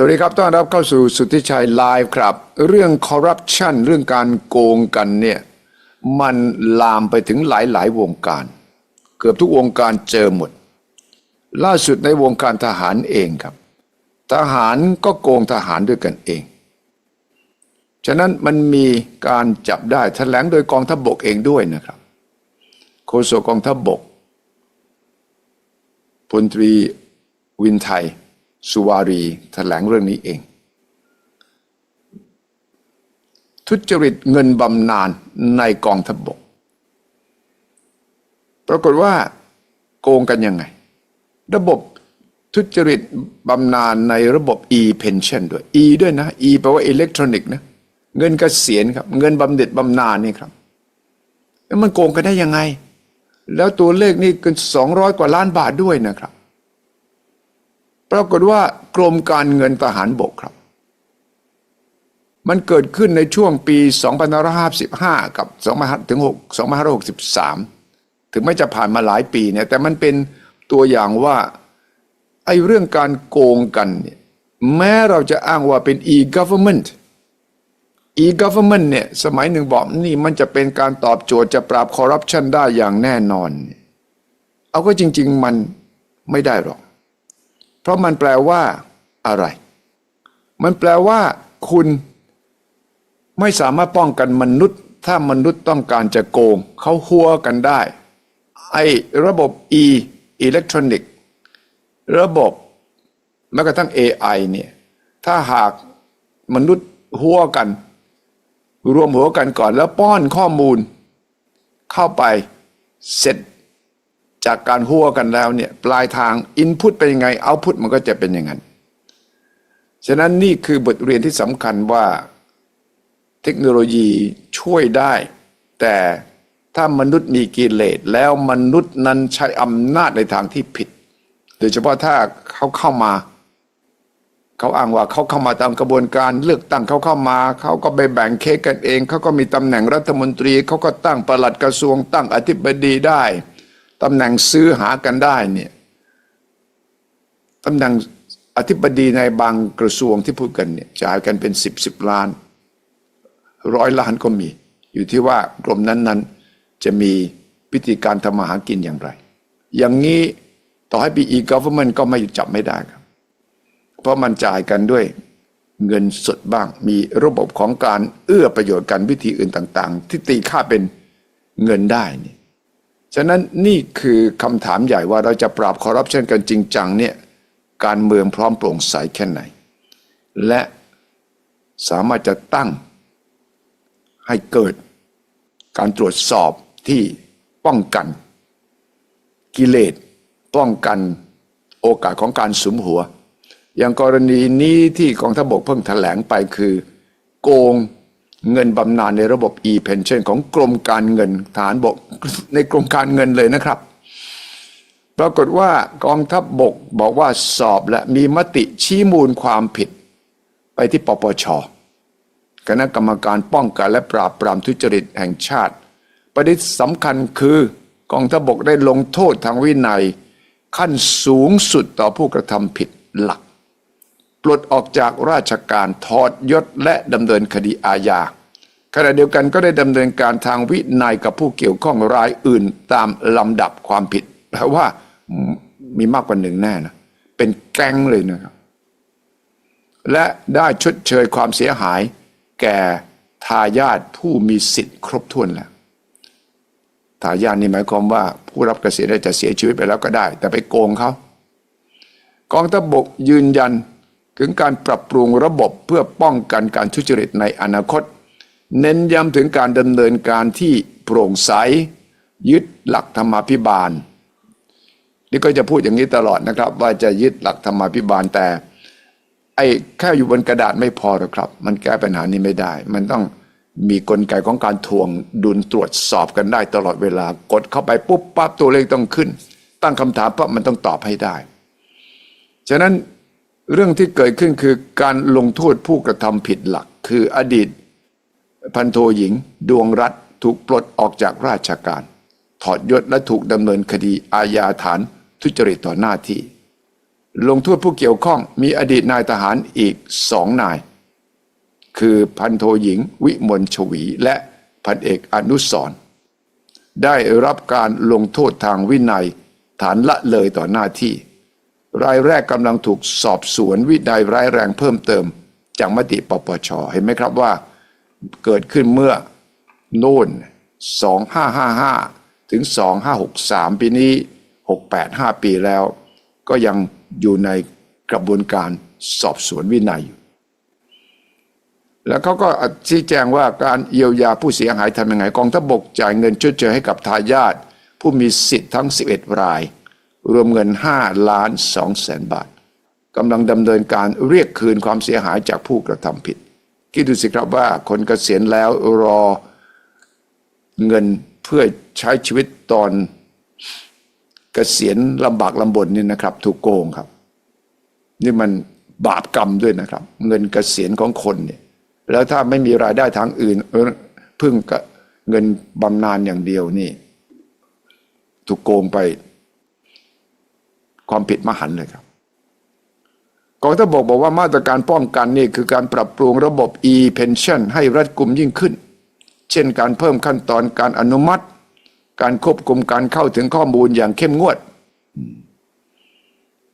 สวัสดีครับ ต้อนรับเข้าสู่สุทธิชัยไลฟ์ครับ เรื่องคอร์รัปชันเรื่องการโกงกันเนี่ยมันลามไปถึงหลายๆวงการ เกือบทุกวงการเจอหมด ล่าสุดในวงการทหารเองครับ ทหารก็โกงทหารด้วยกันเอง ฉะนั้นมันมีการจับได้แถลงโดยกองทัพบบกเองด้วยนะครับโฆษกกองทัพบบกพลตรีวินไทย สุวารีแถลงเรื่องนี้เอง ทุจริตเงินบำนาญในกองทัพบบก ปรากฏว่าโกงกันยังไง ระบบทุจริตบำนาญในระบบ e-pension ด้วย e ด้วยนะ e แปลว่าอิเล็กทรอนิกส์นะเงินเกษียณครับ เงินบำเหน็จบำนาญนี่ครับแล้วมันโกงกันได้ยังไง แล้วตัวเลขนี่เกิน200กว่าล้านบาทด้วยนะครับ ปรากฏว่ากรมการเงินทหารบกครับ มันเกิดขึ้นในช่วงปี 2555 กับ25ถึง6 2563 ถึงไม่จะผ่านมาหลายปีเนี่ยแต่มันเป็นตัวอย่างว่าไอ้เรื่องการโกงกันเนี่ยแม้เราจะอ้างว่าเป็น e-government e-government เนี่ยสมัยหนึ่งบอกนี่มันจะเป็นการตอบโจทย์จะปราบคอร์รัปชันได้อย่างแน่นอน เอาก็จริง ๆ มันไม่ได้หรอก ราะมันแปลว่าอะไร มันแปลว่าคุณไม่สามารถป้องกันมนุษย์ ถ้ามนุษย์ต้องการจะโกง เขาหัวกันได้ ไอ้ระบบ e อิเล็กทรอนิกส์ระบบแม้กระทั่ง AI เนี่ยถ้าหากมนุษย์หัวกัน รวมหัวกันก่อนแล้วป้อนข้อมูล เข้าไปเสร็จ จากการหัวกันแล้วเนี่ยปลายทางอินพุตเป็นยังไงเอาพุตมันก็จะเป็นอย่างนั้น ฉะนั้นนี่คือบทเรียนที่สำคัญว่าเทคโนโลยีช่วยได้ แต่ถ้ามนุษย์มีกิเลสแล้วมนุษย์นั้นใช้อำนาจในทางที่ผิด โดยเฉพาะถ้าเขาเข้ามาเขาอ้างว่าเขาเข้ามาตามกระบวนการเลือกตั้งเขาเข้ามาเขาก็ไปแบ่งเค้กกันเองเขาก็มีตำแหน่งรัฐมนตรีเขาก็ตั้งประหลัดกระทรวงตั้งอธิบดีได้ ตำแหน่งซื้อหากันได้เนี่ยตำแหน่งอธิบดีในบางกระทรวงที่พูดกันเนี่ยจ่ายกันเป็นสิบสิบล้านร้อยล้านก็มี อยู่ที่ว่ากรมนั้นๆ จะมีวิธีการทำมาหากินอย่างไร อย่างนี้ต่อให้ปี e-government ก็ไม่จับไม่ได้ครับ เพราะมันจ่ายกันด้วยเงินสดบ้าง มีระบบของการเอื้อประโยชน์กันวิธีอื่นต่าง ๆ ที่ตีค่าเป็นเงินได้นี่ ฉะนั้นนี่คือคำถามใหญ่ว่าเราจะปราบคอร์รัปชันกันจริงจังเนี่ยการเมืองพร้อมโปร่งใสแค่ไหน และสามารถจะตั้งให้เกิดการตรวจสอบที่ป้องกัน กิเลสป้องกันโอกาสของการสุมหัว อย่างกรณีนี้ที่กองทัพบกเพิ่งแถลงไปคือ โกง เงินบำนาญในระบบ e-pension ของกรมการเงินฐานบกในกรมการเงินเลยนะครับ ปรากฏว่ากองทัพบบกบอกว่าสอบและมีมติชี้มูลความผิด ไปที่ปปชคณะกรรมการป้องกันและปราบปรามทุจริตแห่งชาติ ประเด็นสำคัญคือกองทัพบกได้ลงโทษทางวินัย ขั้นสูงสุดต่อผู้กระทำผิดหลัก ปลดออกจากราชการถอดยศและดำเนินคดีอาญาขณะเดียวกันก็ได้ดำเนินการทางวินัยกับผู้เกี่ยวข้องรายอื่นตามลำดับความผิดแปลว่ามีมากกว่าหนึ่งแน่นะ เป็นแก๊งเลยนะครับ และได้ชดเชยความเสียหาย แก่ทายาทผู้มีสิทธิ์ครบถ้วนแล้วทายาทนี่หมายความว่า ผู้รับเกษียณได้จะเสียชีวิตไปแล้วก็ได้ แต่ไปโกงเขากองทัพบกยืนยัน ถึงการปรับปรุงระบบเพื่อป้องกันการทุจริตในอนาคต เน้นย้ำถึงการดำเนินการที่โปร่งใส ยึดหลักธรรมาภิบาล นี่ก็จะพูดอย่างนี้ตลอดนะครับ ว่าจะยึดหลักธรรมาภิบาลแต่ ไอ้แค่อยู่บนกระดาษไม่พอหรอกครับ มันแก้ปัญหานี้ไม่ได้ มันต้องมีกลไกของการทวงดุลตรวจสอบกันได้ตลอดเวลากดเข้าไปปุ๊บปั๊บตัวเลขต้องขึ้น ตั้งคำถามปั๊บมันต้องตอบให้ได้ ฉะนั้น เรื่องที่เกิดขึ้นคือการลงโทษผู้กระทำผิดหลัก คืออดีต พันโทหญิง ดวงรัฐถูกปลดออกจากราชการ ถอดยศและถูกดำเนินคดีอาญาฐานทุจริตต่อหน้าที่ ลงโทษผู้เกี่ยวข้องมีอดีตนายทหารอีกสองนาย คือพันโทหญิง วิมลชวีและพันเอกอนุสรได้รับการลงโทษทางวินัยฐานละเลยต่อหน้าที่ รายแรกกำลังถูกสอบสวนวินัยร้ายแรงเพิ่มเติม จากมติปปชเห็นไหมครับว่าเกิดขึ้นเมื่อโน่น 2555 ถึง 2563 ปีนี้ 68 5 ปีแล้ว ก็ยังอยู่ในกระบวนการสอบสวนวินัยอยู่แล้วเขาก็ชี้แจงว่าการเยียวยาผู้เสียหายทำยังไงกองทัพบกจ่ายเงินชดเชยให้กับทายาทผู้มีสิทธิ์ทั้ง 11 ราย รวมเงิน 5 ล้าน2แสนบาทกำลังดำเนินการเรียกคืนความเสียหายจากผู้กระทำผิด คิดดูสิครับว่าคนเกษียณแล้วรอเงินเพื่อใช้ชีวิตตอนเกษียณลำบากลำบนนี่นะครับ ถูกโกงครับ นี่มันบาปกรรมด้วยนะครับ เงินเกษียณของคนเนี่ยแล้วถ้าไม่มีรายได้ทางอื่นเพึ่งเงินบำนาญอย่างเดียวนี่ ถูกโกงไป ความผิดมหันเลยครับกองทัพบกบอกว่ามาตรการป้องกันนี่คือการปรับปรุงระบบ e-pension ให้รัดกุมยิ่งขึ้น เช่นการเพิ่มขั้นตอนการอนุมัติ การควบคุมการเข้าถึงข้อมูลอย่างเข้มงวด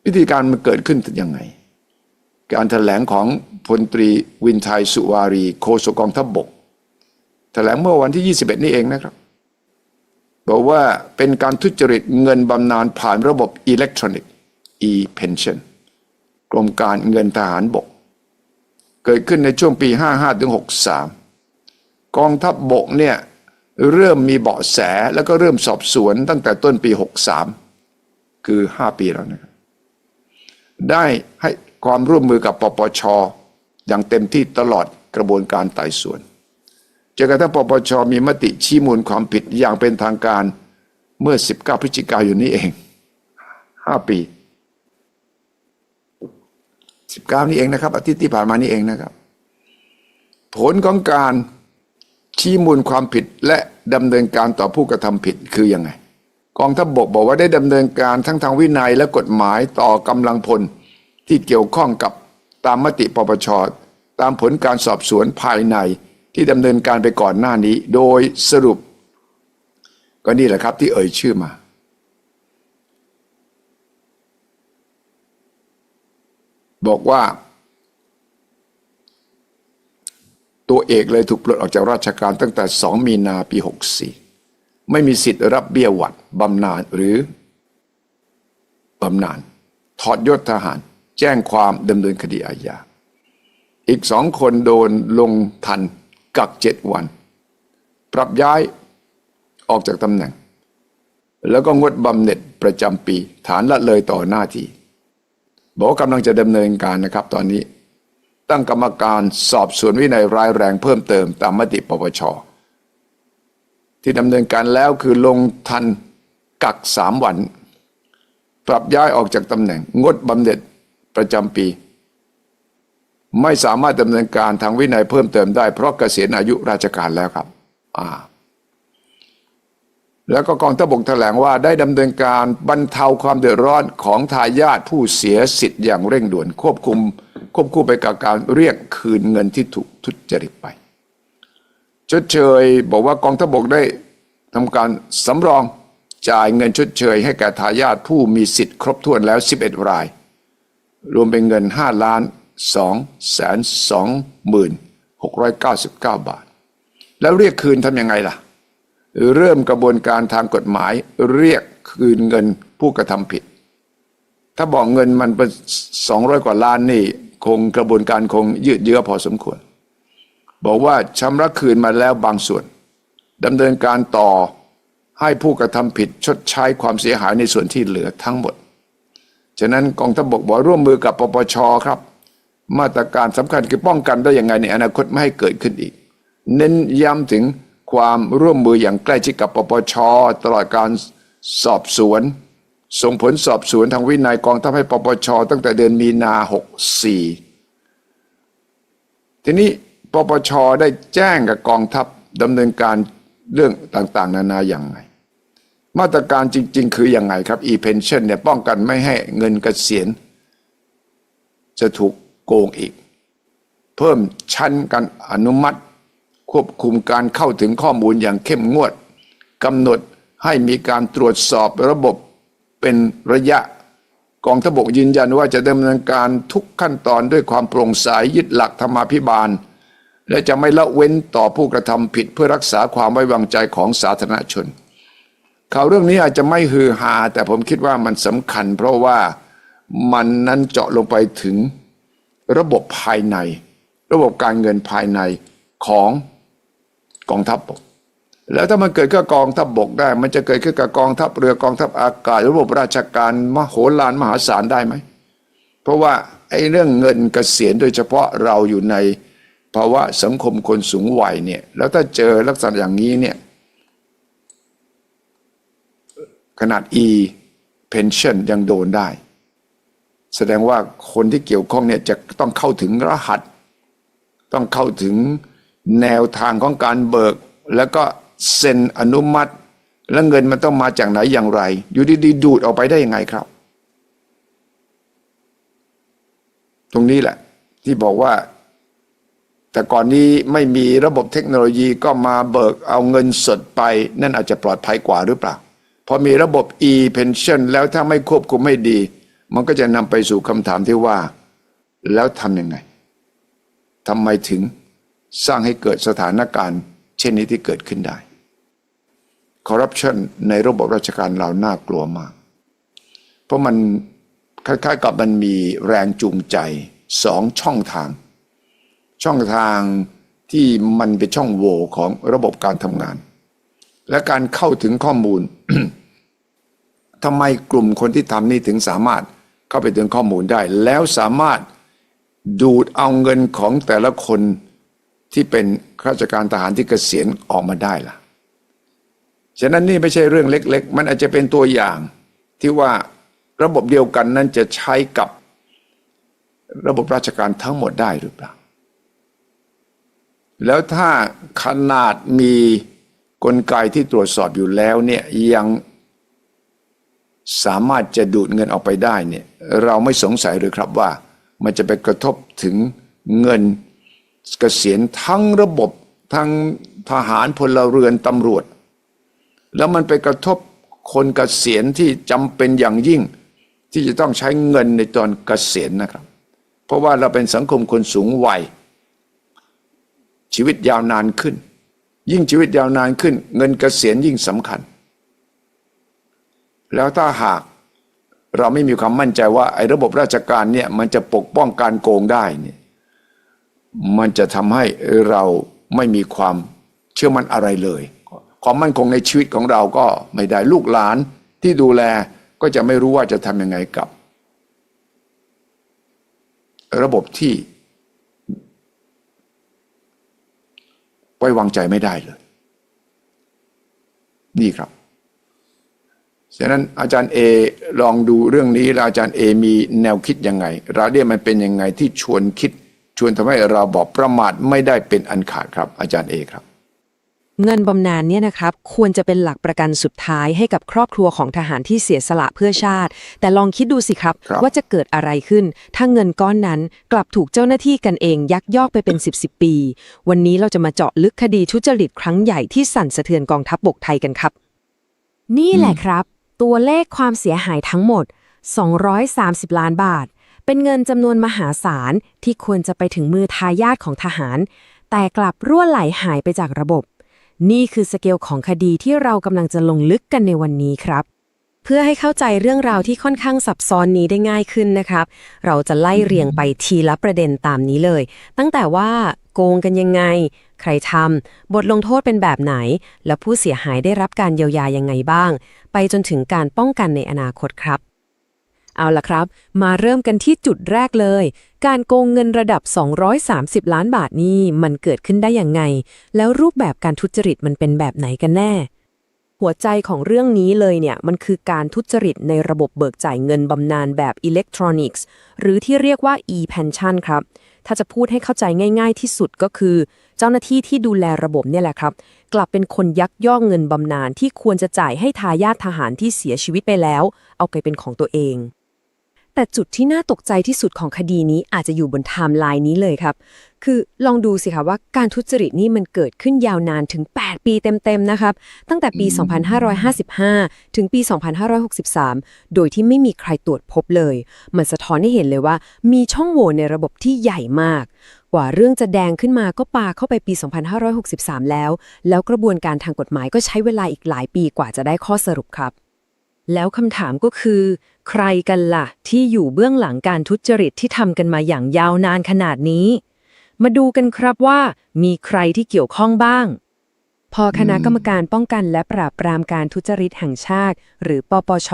วิธีการมันเกิดขึ้นยังไง การถแถลงของพลตรีวินไทยสุวารีโฆษกกองทัพบบกแถลงเมื่อวันที่ 21 นี่เองนะครับ บอกว่าเป็นการทุจริตเงินบำนาญผ่านระบบอิเล็กทรอนิกส์ e-pension กรมการเงินทหารบก เกิดขึ้นในช่วงปี 55ถึง63 กองทัพบบกเนี่ยเริ่มมีเบาะแสแล้วก็เริ่มสอบสวนตั้งแต่ต้นปี 63 คือ 5 ปีแล้วนะครับได้ให้ความร่วมมือกับปปช อย่างเต็มที่ตลอดกระบวนการไต่สวน จนกระทั่งปปชมีมติชี้มูลความผิดอย่างเป็นทางการเมื่อ 19 พฤศจิกายนนี้เอง 5 ปี 19 นี่เองนะครับ อาทิตย์ที่ผ่านมานี่เองนะครับ ผลของการชี้มูลความผิดและดำเนินการต่อผู้กระทำผิดคือยังไงกองทัพบบกบอกว่าได้ดำเนินการทั้งทางวินัยและกฎหมายต่อกำลังพลที่เกี่ยวข้องกับตามมติปปชตามผลการสอบสวนภายใน ที่ดำเนินการไปก่อนหน้านี้ โดยสรุป ก็นี่แหละครับที่เอ่ยชื่อมา บอกว่า ตัวเอกเลยถูกปลดออกจากราชการตั้งแต่ 2 มีนาปี 64 ไม่มีสิทธิ์รับเบี้ยหวัดบำนาญหรือบำนาญถอดยศทหาร แจ้งความดำเนินคดีอาญาอีกสองคนโดนลงทัน กักเจ็ดวัน ปรับย้ายออกจากตำแหน่ง แล้วก็งดบำเหน็จประจำปี ฐานละเลยต่อหน้าที่ บอกว่ากำลังจะดำเนินการนะครับตอนนี้ ตั้งกรรมการสอบสวนวินัยร้ายแรงเพิ่มเติมตามมติปปช ที่ดำเนินการแล้วคือลงทันกักสามวัน ปรับย้ายออกจากตำแหน่ง งดบำเหน็จประจำปี ไม่สามารถดำเนินการทางวินัยเพิ่มเติมได้ เพราะเกษียณอายุราชการแล้วครับอ่าแล้วก็กองทัพบกแถลงว่าได้ดำเนินการบรรเทาความเดือดร้อนของทายาทผู้เสียสิทธิ์อย่างเร่งด่วนควบคุม ควบคู่ไปกับการเรียกคืนเงินที่ถูกทุจริตไปชดเชยบอกว่ากองทัพบกได้ทำการสำรองจ่ายเงินชดเชย ให้แก่ทายาทผู้มีสิทธิ์ครบถ้วนแล้ว 11 ราย รวมเป็นเงิน 5 ล้าน 2แสน2หมื่น699 บาท แล้วเรียกคืนทำยังไงล่ะ เริ่มกระบวนการทางกฎหมายเรียกคืนเงินผู้กระทำผิด ถ้าบอกเงินมันเป็น 200 กว่าล้านนี่ คงกระบวนการคงยืดเยื้อพอสมควร บอกว่าชำระคืนมาแล้วบางส่วนดำเนินการต่อให้ผู้กระทำผิดชดใช้ความเสียหายในส่วนที่เหลือทั้งหมด ฉะนั้นกองทัพบกบอกร่วมมือกับปปชครับ มาตรการสำคัญคือป้องกันได้อยังไงในอนาคตไม่ให้เกิดขึ้นอีก เน้นย้ำถึงความร่วมมืออย่างใกล้ชิดกับปปช ตลอดการสอบสวน ส่งผลสอบสวนทางวินัยกองทัพให้ปปช ตั้งแต่เดือนมีนา 64 ทีนี้ปปช ได้แจ้งกับกองทัพดำเนินการเรื่องต่างๆ นานาอย่างไงมาตรการจริง ๆ คืออย่างไงครับ e-pension เนี่ยป้องกันไม่ให้เงินเกษียณจะถูก โกงอีก เพิ่มชั้นการอนุมัติ ควบคุมการเข้าถึงข้อมูลอย่างเข้มงวดกำหนดให้มีการตรวจสอบระบบเป็นระยะกองทบกยืนยันว่าจะดำเนินการทุกขั้นตอนด้วยความโปร่งใสยึดหลักธรรมาภิบาล และจะไม่ละเว้นต่อผู้กระทำผิดเพื่อรักษาความไว้วางใจของสาธารณชน ข่าวเรื่องนี้อาจจะไม่ฮือฮาแต่ผมคิดว่ามันสำคัญ เพราะว่ามันนั้นเจาะลงไปถึง ระบบภายใน ระบบการเงินภายในของกองทัพบก แล้วถ้ามันเกิดกับกองทัพบกได้ มันจะเกิดขึ้นกับกองทัพเรือกองทัพอากาศ ระบบราชการมโหฬารมหาศาลได้ไหม เพราะว่าไอ้เรื่องเงินเกษียณโดยเฉพาะเราอยู่ในภาวะสังคมคนสูงวัยเนี่ย แล้วถ้าเจอลักษณะอย่างนี้เนี่ยขนาด e pension ยังโดนได้ แสดงว่าคนที่เกี่ยวข้องเนี่ยจะต้องเข้าถึงรหัส ต้องเข้าถึงแนวทางของการเบิก แล้วก็เซ็นอนุมัติ แล้วเงินมันต้องมาจากไหนอย่างไร อยู่ดีๆดูดออกไปได้ยังไงครับ ตรงนี้แหละ ที่บอกว่า แต่ก่อนนี้ไม่มีระบบเทคโนโลยีก็มาเบิกเอาเงินสดไป นั่นอาจจะปลอดภัยกว่าหรือเปล่าพอมีระบบ e-pension แล้วถ้าไม่ควบคุมไม่ดี มันก็จะนำไปสู่คำถามที่ว่า แล้วทำยังไงทำไมถึงสร้างให้เกิดสถานการณ์ เช่นนี้ที่เกิดขึ้นได้คอร์รัปชันในระบบราชการเราน่ากลัวมาก เพราะมันคล้ายๆกับมันมีแรงจูงใจสองช่องทาง ช่องทางที่มันเป็นช่องโหว่ของระบบการทำงาน และการเข้าถึงข้อมูลทำไมกลุ่มคนที่ทำนี่ถึงสามารถ เข้าไปถึงข้อมูลได้ แล้วสามารถดูดเอาเงินของแต่ละคนที่เป็นข้าราชการทหารที่เกษียณออกมาได้ล่ะ ฉะนั้นนี่ไม่ใช่เรื่องเล็ก ๆ มันอาจจะเป็นตัวอย่างที่ว่าระบบเดียวกันนั้นจะใช้กับระบบราชการทั้งหมดได้หรือเปล่า แล้วถ้าขนาดมีกลไกที่ตรวจสอบอยู่แล้วเนี่ยยัง สามารถจะดูดเงินออกไปได้เนี่ยเราไม่สงสัยหรือครับว่า มันจะไปกระทบถึงเงินเกษียณทั้งระบบทั้งทหารพลเรือนตำรวจ แล้วมันไปกระทบคนเกษียณที่จำเป็นอย่างยิ่ง ที่จะต้องใช้เงินในตอนเกษียณนะครับ เพราะว่าเราเป็นสังคมคนสูงวัย ชีวิตยาวนานขึ้น ยิ่งชีวิตยาวนานขึ้น เงินเกษียณยิ่งสำคัญ แล้วถ้าหากเราไม่มีความมั่นใจว่าไอ้ระบบราชการเนี่ยมันจะปกป้องการโกงได้เนี่ยมันจะทำให้เราไม่มีความเชื่อมั่นอะไรเลย ความมั่นคงในชีวิตของเราก็ไม่ได้ลูกหลานที่ดูแลก็จะไม่รู้ว่าจะทำยังไงกับ ระบบที่ไว้วางใจไม่ได้เลย นี่ครับ ฉะนั้นอาจารย์เอลองดูเรื่องนี้แล้วอาจารย์เอมีแนวคิดยังไงราเดียมันเป็นยังไงที่ชวนคิด ชวนทำให้เราบอกประมาทไม่ได้เป็นอันขาดครับ อาจารย์เอครับ เงินบำนาญเนี่ยนะครับ ควรจะเป็นหลักประกันสุดท้ายให้กับครอบครัวของทหารที่เสียสละเพื่อชาติ แต่ลองคิดดูสิครับครับว่าจะเกิดอะไรขึ้น ถ้าเงินก้อนนั้นกลับถูกเจ้าหน้าที่กันเอง ยักยอกไปเป็น 10บสปี วันนี้เราจะมาเจาะลึกคดีทุจริตครั้งใหญ่ที่สั่นสะเทือนกองทัพบบกไทยกันครับ นี่แหละครับ ตัวเลขความเสียหายทั้งหมด 230 ล้านบาท เป็นเงินจำนวนมหาศาลที่ควรจะไปถึงมือทายาทของทหาร แต่กลับรั่วไหลหายไปจากระบบ นี่คือสเกลของคดีที่เรากำลังจะลงลึกกันในวันนี้ครับ เพื่อให้เข้าใจเรื่องราวที่ค่อนข้างซับซ้อนนี้ได้ง่ายขึ้นนะครับ เราจะไล่เรียงไปทีละประเด็นตามนี้เลย ตั้งแต่ว่า โกงกันยังไง ใครทำบทลงโทษเป็นแบบไหน และผู้เสียหายได้รับการเยียวยายังไงบ้าง ไปจนถึงการป้องกันในอนาคตครับ เอาล่ะครับ มาเริ่มกันที่จุดแรกเลย การโกงเงินระดับ 230 ล้านบาทนี่มันเกิดขึ้นได้อย่างไง แล้วรูปแบบการทุจริตมันเป็นแบบไหนกันแน่หัวใจของเรื่องนี้เลยเนี่ย มันคือการทุจริตในระบบเบิกจ่ายเงินบำนาญแบบอิเล็กทรอนิกส์ หรือที่เรียกว่า e-pension ครับ ถ้าจะพูดให้เข้าใจง่าย ๆ ที่สุดก็คือ เจ้าหน้าที่ที่ดูแลระบบเนี่ยแหละครับ กลับเป็นคนยักยอกเงินบำนาญที่ควรจะจ่ายให้ทายาททหารที่เสียชีวิตไปแล้ว เอาไปเป็นของตัวเอง แต่จุดที่น่าตกใจที่สุดของคดีนี้อาจจะอยู่บนไทม์ไลน์นี้เลยครับ คือลองดูสิคะว่าการทุจริตนี่มันเกิดขึ้นยาวนานถึง 8 ปีเต็ม ๆ นะครับ ตั้งแต่ปี 2555 ถึงปี 2563 โดยที่ไม่มีใครตรวจพบเลย มันสะท้อนให้เห็นเลยว่า มีช่องโหว่ในระบบที่ใหญ่มาก กว่าเรื่องจะแดงขึ้นมาก็ปาเข้าไปปี 2563 แล้ว แล้วกระบวนการทางกฎหมายก็ใช้เวลาอีกหลายปีกว่าจะได้ข้อสรุปครับ แล้วคำถามก็คือ ใครกันล่ะ ที่อยู่เบื้องหลังการทุจริตที่ทำกันมาอย่างยาวนานขนาดนี้ มาดูกันครับว่า มีใครที่เกี่ยวข้องบ้าง พอคณะกรรมการป้องกันและปราบปรามการทุจริตแห่งชาติ หรือปปช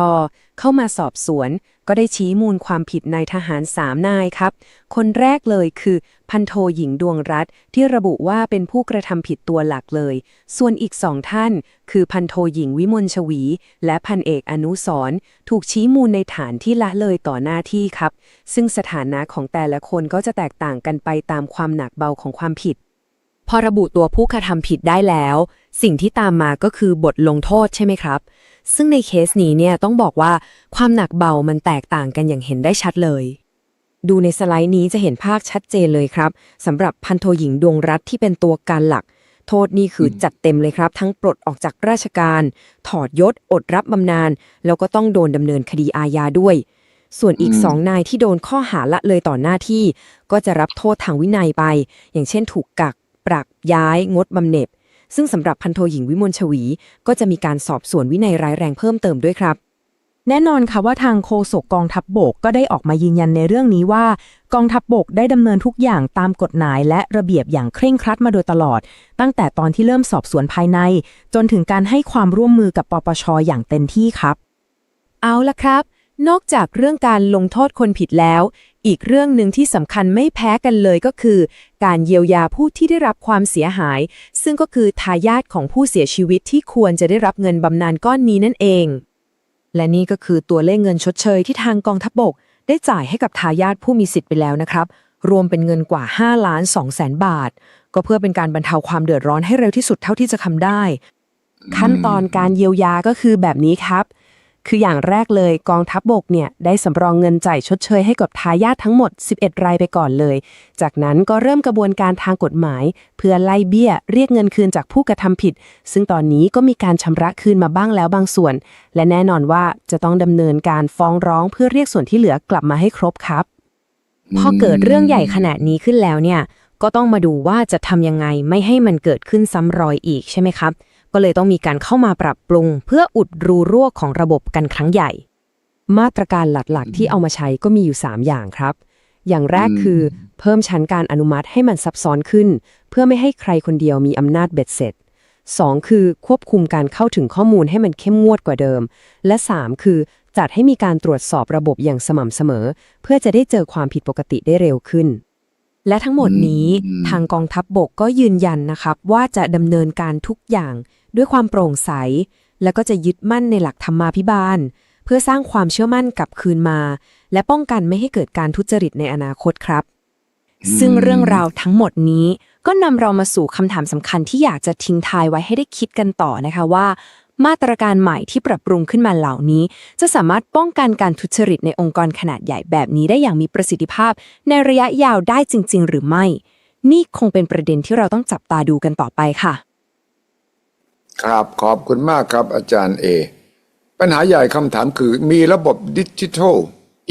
เข้ามาสอบสวน ก็ได้ชี้มูลความผิดนายทหารสามนายครับ คนแรกเลยคือ พันโทหญิงดวงรัตที่ระบุว่าเป็นผู้กระทำผิดตัวหลักเลย ส่วนอีกสองท่าน คือพันโทหญิงวิมลชวี และพันเอกอนุสรถูกชี้มูลในฐานที่ละเลยต่อหน้าที่ครับ ซึ่งสถานะของแต่ละคนก็จะแตกต่างกันไปตามความหนักเบาของความผิด พอระบุตัวผู้กระทำผิดได้แล้ว สิ่งที่ตามมาก็คือบทลงโทษใช่ไหมครับ ซึ่งในเคสนี้เนี่ยต้องบอกว่าความหนักเบามันแตกต่างกันอย่างเห็นได้ชัดเลย ดูในสไลด์นี้จะเห็นภาพชัดเจนเลยครับสำหรับพันโทหญิงดวงรัฐที่เป็นตัวการหลัก โทษนี่คือจัดเต็มเลยครับ ทั้งปลดออกจากราชการ ถอดยศ อดรับบำนาญแล้วก็ต้องโดนดำเนินคดีอาญาด้วยส่วนอีกสองนายที่โดนข้อหาละเลยต่อหน้าที่ ก็จะรับโทษทางวินัยไป อย่างเช่นถูกกัก ปรับย้ายงดบำเหน็จ ซึ่งสำหรับพันโทหญิงวิมลชวี ก็จะมีการสอบสวนวินัยร้ายแรงเพิ่มเติมด้วยครับ แน่นอนค่ะว่าทางโฆษกกองทัพบบกก็ได้ออกมายืนยันในเรื่องนี้ว่า กองทัพบบกได้ดำเนินทุกอย่างตามกฎหมายและระเบียบอย่างเคร่งครัดมาโดยตลอด ตั้งแต่ตอนที่เริ่มสอบสวนภายใน จนถึงการให้ความร่วมมือกับปปชอย่างเต็มที่ครับ เอาละครับนอกจากเรื่องการลงโทษคนผิดแล้ว อีกเรื่องหนึ่งที่สำคัญไม่แพ้กันเลยก็คือ การเยียวยาผู้ที่ได้รับความเสียหาย ซึ่งก็คือทายาทของผู้เสียชีวิตที่ควรจะได้รับเงินบำนาญก้อนนี้นั่นเอง และนี่ก็คือตัวเลขเงินชดเชยที่ทางกองทัพบกได้จ่ายให้กับทายาทผู้มีสิทธิ์ไปแล้วนะครับ รวมเป็นเงินกว่า5ล้าน2แสนบาท ก็เพื่อเป็นการบรรเทาความเดือดร้อนให้เร็วที่สุดเท่าที่จะทำได้ ขั้นตอนการเยียวยาก็คือแบบนี้ครับ คืออย่างแรกเลยกองทัพบบกเนี่ยได้สำรองเงินจ่ายชดเชยให้กับทายาททั้งหมด 11 รายไปก่อนเลย จากนั้นก็เริ่มกระบวนการทางกฎหมาย เพื่อไล่เบี้ย เรียกเงินคืนจากผู้กระทำผิด ซึ่งตอนนี้ก็มีการชำระคืนมาบ้างแล้วบางส่วน และแน่นอนว่าจะต้องดำเนินการฟ้องร้องเพื่อเรียกส่วนที่เหลือกลับมาให้ครบครับพอเกิดเรื่องใหญ่ขนาดนี้ขึ้นแล้วเนี่ยก็ต้องมาดูว่าจะทำยังไงไม่ให้มันเกิดขึ้นซ้ำรอยอีกใช่ไหมครับ ก็เลยต้องมีการเข้ามาปรับปรุง เพื่ออุดรูรั่วของระบบกันครั้งใหญ่ มาตรการหลักๆ ที่เอามาใช้ก็มีอยู่ 3 อย่างครับ อย่างแรกคือ เพิ่มชั้นการอนุมัติให้มันซับซ้อนขึ้น เพื่อไม่ให้ใครคนเดียวมีอำนาจเบ็ดเสร็จ 2 คือควบคุมการเข้าถึงข้อมูลให้มันเข้มงวดกว่าเดิม และ 3 คือจัดให้มีการตรวจสอบระบบอย่างสม่ำเสมอ เพื่อจะได้เจอความผิดปกติได้เร็วขึ้น และทั้งหมดนี้อืมทางกองทัพบบกก็ยืนยันนะครับ ว่าจะดำเนินการทุกอย่าง ด้วยความโปร่งใส และก็จะยึดมั่นในหลักธรรมาภิบาล เพื่อสร้างความเชื่อมั่นกลับคืนมา และป้องกันไม่ให้เกิดการทุจริตในอนาคตครับ ซึ่งเรื่องราวทั้งหมดนี้ ก็นำเรามาสู่คำถามสำคัญที่อยากจะทิ้งท้ายไว้ให้ได้คิดกันต่อนะคะว่า มาตรการใหม่ที่ปรับปรุงขึ้นมาเหล่านี้ จะสามารถป้องกันการทุจริตในองค์กรขนาดใหญ่แบบนี้ได้อย่างมีประสิทธิภาพ ในระยะยาวได้จริง ๆ หรือไม่ นี่คงเป็นประเด็นที่เราต้องจับตาดูกันต่อไปค่ะ ครับขอบคุณมากครับอาจารย์เอปัญหาใหญ่คำถามคือมีระบบดิจิทัล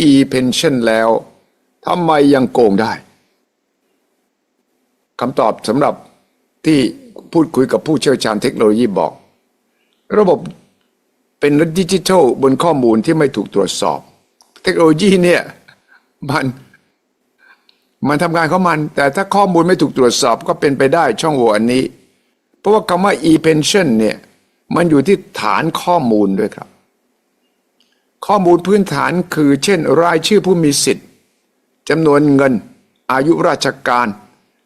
e-pension แล้วทำไมยังโกงได้คำตอบสำหรับที่พูดคุยกับผู้เชี่ยวชาญเทคโนโลยีบอก ระบบเป็นดิจิทัลบนข้อมูลที่ไม่ถูกตรวจสอบ เทคโนโลยีเนี่ยมันมันทำงานของมัน แต่ถ้าข้อมูลไม่ถูกตรวจสอบก็เป็นไปได้ช่องโหว่อันนี้ เพราะว่าคำว่า e-pension เนี่ยมันอยู่ที่ฐานข้อมูลด้วยครับ ข้อมูลพื้นฐานคือเช่น รายชื่อผู้มีสิทธิ์จำนวนเงิน อายุราชการ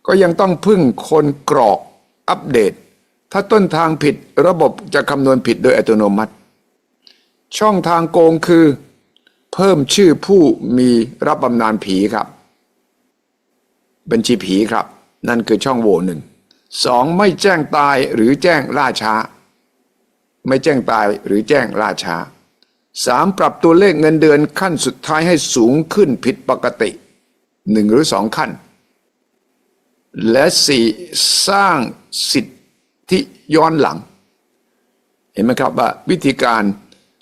ก็ยังต้องพึ่งคนกรอกอัปเดต ถ้าต้นทางผิดระบบจะคำนวณผิดโดยอัตโนมัติ ช่องทางโกงคือ เพิ่มชื่อผู้มีรับบำนาญผีครับ บัญชีผีครับ นั่นคือช่องโหว่หนึ่ง สองไม่แจ้งตายหรือแจ้งล่าช้า ไม่แจ้งตายหรือแจ้งล่าช้าสามปรับตัวเลขเงินเดือนขั้นสุดท้ายให้สูงขึ้นผิดปกติหนึ่งหรือสองขั้น และสี่สร้างสิทธิย้อนหลัง เห็นไหมครับว่าวิธีการ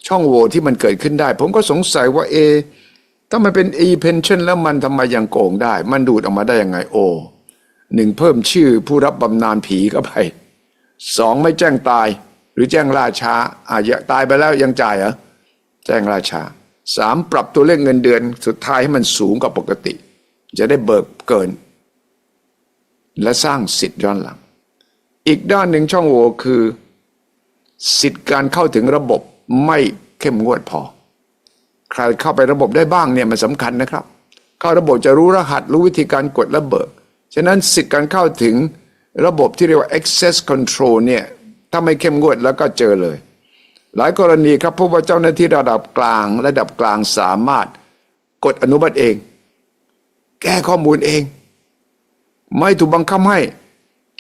ช่องโหว่ที่มันเกิดขึ้นได้ ผมก็สงสัยว่าเอถ้ามันเป็น e-pension แล้วมันทำไมยังโกงได้ มันดูดออกมาได้ยังไงโอ หนึ่งเพิ่มชื่อผู้รับบำนาญผีเข้าไปสองไม่แจ้งตาย หรือแจ้งล่าช้าอาจจะตายไปแล้วยังจ่ายเหรอแจ้งล่าช้าสามปรับตัวเลขเงินเดือนสุดท้ายให้มันสูงกว่าปกติ จะได้เบิกเกิน และสร้างสิทธิ์ย้อนหลัง อีกด้านหนึ่งช่องโหว่คือ สิทธิ์การเข้าถึงระบบไม่เข้มงวดพอ ใครเข้าไประบบได้บ้างเนี่ยมันสำคัญนะครับ เข้าระบบจะรู้รหัสรู้วิธีการกดและเบิก ฉะนั้นสิทธิ์การเข้าถึงระบบที่เรียกว่า access control เนี่ยถ้าไม่เข้มงวดแล้วก็เจอเลย หลายกรณีครับพบว่าเจ้าหน้าที่ระดับกลาง ระดับกลางสามารถกดอนุมัติเอง แก้ข้อมูลเอง ไม่ถูกบังคับให้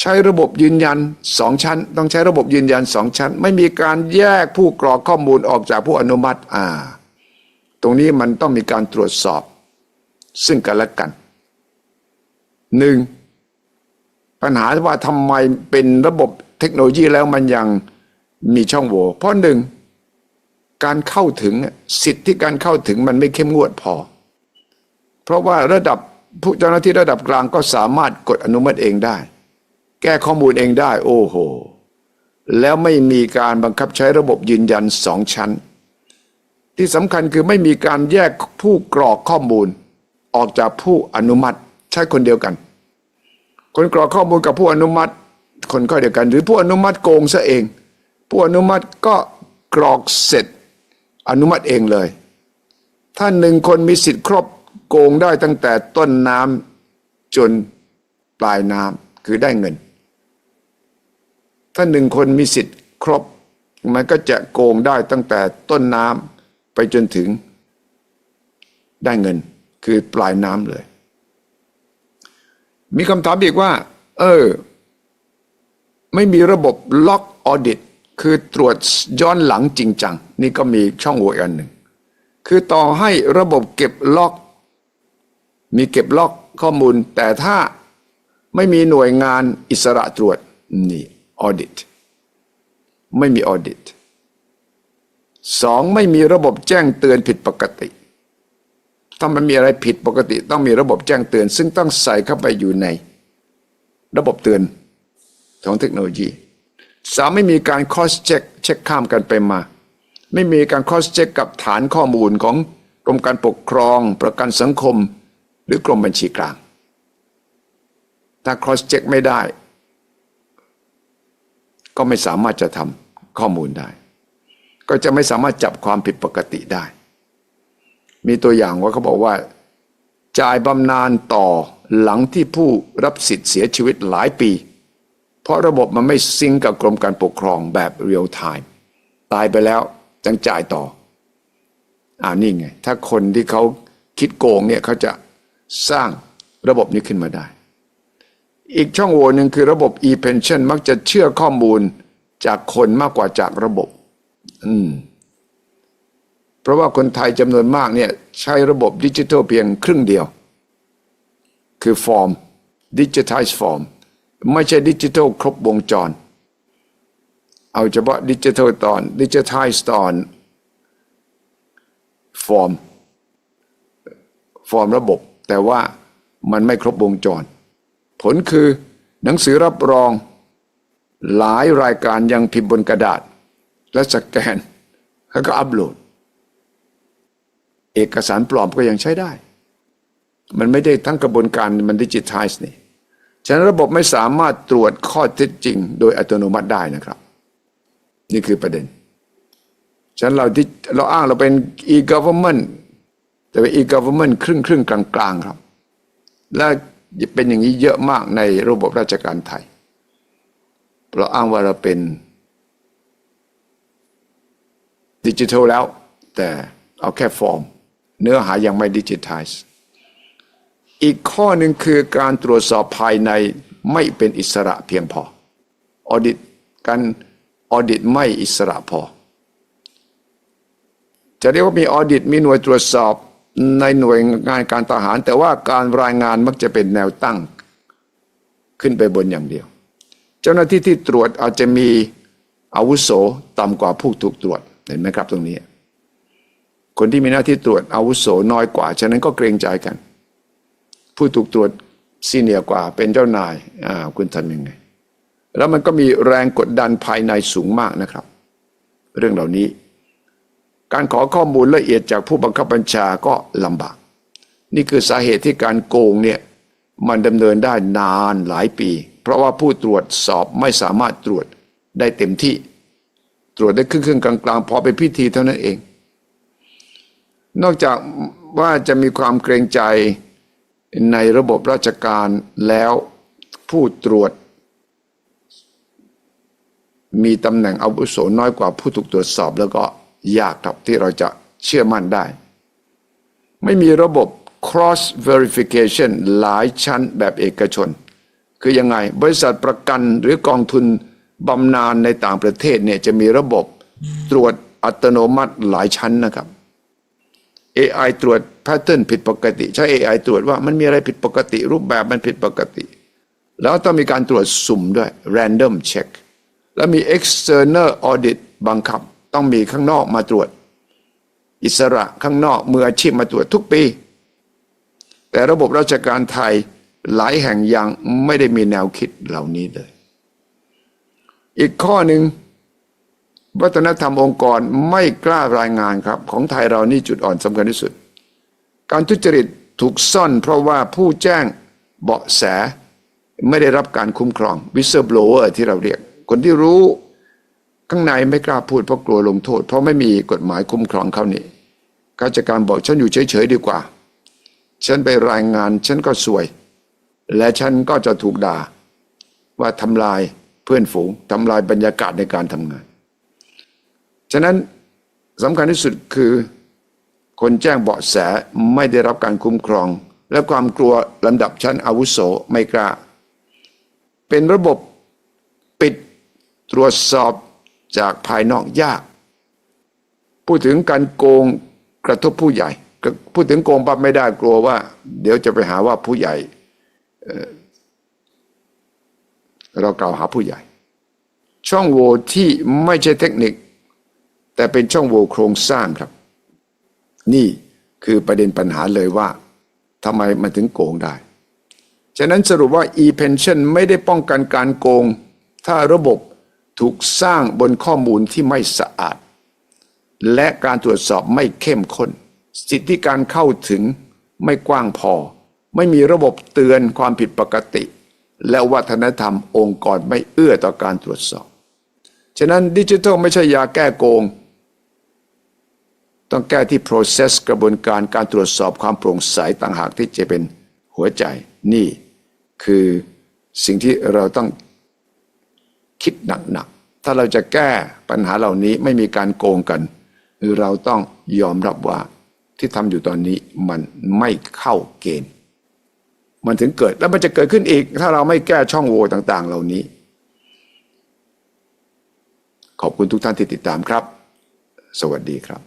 ใช้ระบบยืนยันสองชั้น ต้องใช้ระบบยืนยันสองชั้น ไม่มีการแยกผู้กรอกข้อมูลออกจากผู้อนุมัติอ่า ตรงนี้มันต้องมีการตรวจสอบ ซึ่งกันและกัน หนึ่งปัญหาว่าทำไมเป็นระบบเทคโนโลยีแล้วมันยังมีช่องโหว่เพราะหนึ่งการเข้าถึงสิทธิที่การเข้าถึงมันไม่เข้มงวดพอ เพราะว่าระดับผู้เจ้าหน้าที่ระดับกลางก็สามารถกดอนุมัติเองได้ แก้ข้อมูลเองได้ โอ้โห แล้วไม่มีการบังคับใช้ระบบยืนยันสองชั้น ที่สำคัญคือไม่มีการแยกผู้กรอกข้อมูล ออกจากผู้อนุมัติ ใช่คนเดียวกัน คนกรอกข้อมูลกับผู้อนุมัติ คนก็เดียวกัน หรือผู้อนุมัติโกงซะเอง ผู้อนุมัติก็กรอกเสร็จ อนุมัติเองเลย ถ้าหนึ่งคนมีสิทธิ์ครบโกงได้ตั้งแต่ต้นน้ำจนปลายน้ำคือได้เงิน ถ้าหนึ่งคนมีสิทธิ์ครบมันก็จะโกงได้ตั้งแต่ต้นน้ำไปจนถึงได้เงินคือปลายน้ำเลย มีคำถามอีกว่า เออ ไม่มีระบบล็อกออดิตคือตรวจย้อนหลังจริงจัง นี่ก็มีช่องโหว่ออันหนึ่ง คือต่อให้ระบบเก็บล็อก มีเก็บล็อกข้อมูล แต่ถ้าไม่มีหน่วยงานอิสระตรวจนี่ออดิตไม่มีออดิตสองไม่มีระบบแจ้งเตือนผิดปกติ ถ้ามันมีอะไรผิดปกติต้องมีระบบแจ้งเตือน ซึ่งต้องใส่เข้าไปอยู่ใน ระบบเตือนของเทคโนโลยีสามไม่มีการ cross check เช็คข้ามกันไปมา ไม่มีการ cross check กับฐานข้อมูลของกรมการปกครอง ประกันสังคม หรือกรมบัญชีกลาง ถ้า cross check ไม่ได้ ก็ไม่สามารถจะทำข้อมูลได้ ก็จะไม่สามารถจับความผิดปกติได้ มีตัวอย่างว่าเขาบอกว่า จ่ายบำนาญต่อหลังที่ผู้รับสิทธิ์เสียชีวิตหลายปี เพราะระบบมันไม่ซิงก์กับกรมการปกครองแบบเรียลไทม์ตายไปแล้วจังจ่ายต่อ อ่านี่ไง ถ้าคนที่เขาคิดโกงเนี่ยเขาจะสร้างระบบนี้ขึ้นมาได้ อีกช่องโหว่หนึ่งคือระบบ e-pension มักจะเชื่อข้อมูลจากคนมากกว่าจากระบบ อืม เพราะว่าคนไทยจำนวนมากเนี่ยใช้ระบบดิจิทัลเพียงครึ่งเดียว คือฟอร์มดิจิทัลฟอร์มไม่ใช่ดิจิทัลครบวงจร เอาเฉพาะดิจิทัลตอนดิจิทัลตอนฟอร์มฟอร์มระบบ แต่ว่ามันไม่ครบวงจร ผลคือหนังสือรับรองหลายรายการยังพิมพ์บนกระดาษ และสแกน แล้วก็อัปโหลด เอกสารปลอมก็ยังใช้ได้ มันไม่ได้ทั้งกระบวนการมันดิจิทัลนี่ฉะนั้นระบบไม่สามารถตรวจข้อเท็จจริง โดยอัตโนมัติได้นะครับ นี่คือประเด็น ฉะนั้นเราที่เราอ้างเราเป็น e-government แต่เป็น e-government ครึ่งครึ่งกลางกลางครับ และเป็นอย่างนี้เยอะมากในระบบราชการไทย เราอ้างว่าเราเป็นดิจิทัลแล้ว แต่เอาแค่ฟอร์ม เนื้อหายังไม่ดิจิทัลอีกข้อหนึ่งคือการตรวจสอบภายในไม่เป็นอิสระเพียงพอออดิตการออดิตไม่อิสระพอ จะเรียกว่ามีออดิตมีหน่วยตรวจสอบในหน่วยงานการทหาร แต่ว่าการรายงานมักจะเป็นแนวตั้งขึ้นไปบนอย่างเดียว เจ้าหน้าที่ที่ตรวจอาจจะมีอาวุโสต่ำกว่าผู้ถูกตรวจเห็นไหมครับตรงนี้ คนที่มีหน้าที่ตรวจอาวุโสน้อยกว่า ฉะนั้นก็เกรงใจกัน ผู้ถูกตรวจซีเนียกว่าเป็นเจ้านายอ่าคุณทำยังไง แล้วมันก็มีแรงกดดันภายในสูงมากนะครับ เรื่องเหล่านี้ การขอข้อมูลละเอียดจากผู้บังคับบัญชาก็ลำบาก นี่คือสาเหตุที่การโกงเนี่ยมันดำเนินได้นานหลายปี เพราะว่าผู้ตรวจสอบไม่สามารถตรวจได้เต็มที่ ตรวจได้ครึ่งๆกลางๆพอเป็นพิธีเท่านั้นเอง นอกจากว่าจะมีความเกรงใจในระบบราชการแล้วผู้ตรวจ มีตำแหน่งอาวุโสน้อยกว่าผู้ถูกตรวจสอบแล้วก็ยากครับที่เราจะเชื่อมั่นได้ ไม่มีระบบ cross verification หลายชั้นแบบเอกชน คือยังไง บริษัทประกันหรือกองทุนบำนาญในต่างประเทศเนี่ยจะมีระบบตรวจอัตโนมัติหลายชั้นนะครับ AI ตรวจแพทเทิร์นผิดปกติ ใช้ AI ตรวจว่ามันมีอะไรผิดปกติ รูปแบบมันผิดปกติ แล้วต้องมีการตรวจสุ่มด้วย random check แล้วมี external audit บังคับ ต้องมีข้างนอกมาตรวจ อิสระข้างนอกมืออาชีพมาตรวจทุกปี แต่ระบบราชการไทยหลายแห่งยังไม่ได้มีแนวคิดเหล่านี้เลย อีกข้อหนึ่ง วัฒนธรรมองค์กรไม่กล้ารายงานครับ ของไทยเรานี่จุดอ่อนสำคัญที่สุด การทุจริตถูกซ่อนเพราะว่าผู้แจ้งเบาะแสไม่ได้รับการคุ้มครอง whistleblower ที่เราเรียก คนที่รู้ข้างในไม่กล้าพูดเพราะกลัวลงโทษ เพราะไม่มีกฎหมายคุ้มครองเขานี่ข้าราชการบอกฉันอยู่เฉยๆดีกว่า ฉันไปรายงานฉันก็สวย และฉันก็จะถูกด่าว่าทำลายเพื่อนฝูงทำลายบรรยากาศในการทำงาน ฉะนั้นสำคัญที่สุดคือคนแจ้งเบาะแสไม่ได้รับการคุ้มครอง และความกลัวลำดับชั้นอาวุโสไม่กล้า เป็นระบบปิดตรวจสอบจากภายนอกยาก พูดถึงการโกงกระทบผู้ใหญ่ พูดถึงโกงปั๊บไม่ได้กลัวว่า เดี๋ยวจะไปหาว่าผู้ใหญ่เรากล่าวหาผู้ใหญ่ ช่องโหว่ที่ไม่ใช่เทคนิค แต่เป็นช่องโหว่โครงสร้างครับ นี่คือประเด็นปัญหาเลยว่าทำไมมันถึงโกงได้ ฉะนั้นสรุปว่า e-pension ไม่ได้ป้องกันการโกง ถ้าระบบถูกสร้างบนข้อมูลที่ไม่สะอาด และการตรวจสอบไม่เข้มข้น สิทธิการเข้าถึงไม่กว้างพอ ไม่มีระบบเตือนความผิดปกติ และวัฒนธรรมองค์กรไม่เอื้อต่อการตรวจสอบ ฉะนั้นดิจิทัลไม่ใช่ยาแก้โกง ต้องแก้ที่ process กระบวนการการตรวจสอบความโปร่งใสต่างหากที่จะเป็นหัวใจนี่คือสิ่งที่เราต้องคิดหนักๆ ถ้าเราจะแก้ปัญหาเหล่านี้ไม่มีการโกงกันเราต้องยอมรับว่าที่ทำอยู่ตอนนี้มันไม่เข้าเกณฑ์ มันถึงเกิดแล้วมันจะเกิดขึ้นอีก ถ้าเราไม่แก้ช่องโหว่ต่างๆ เหล่านี้ ขอบคุณทุกท่านที่ติดตามครับ สวัสดีครับ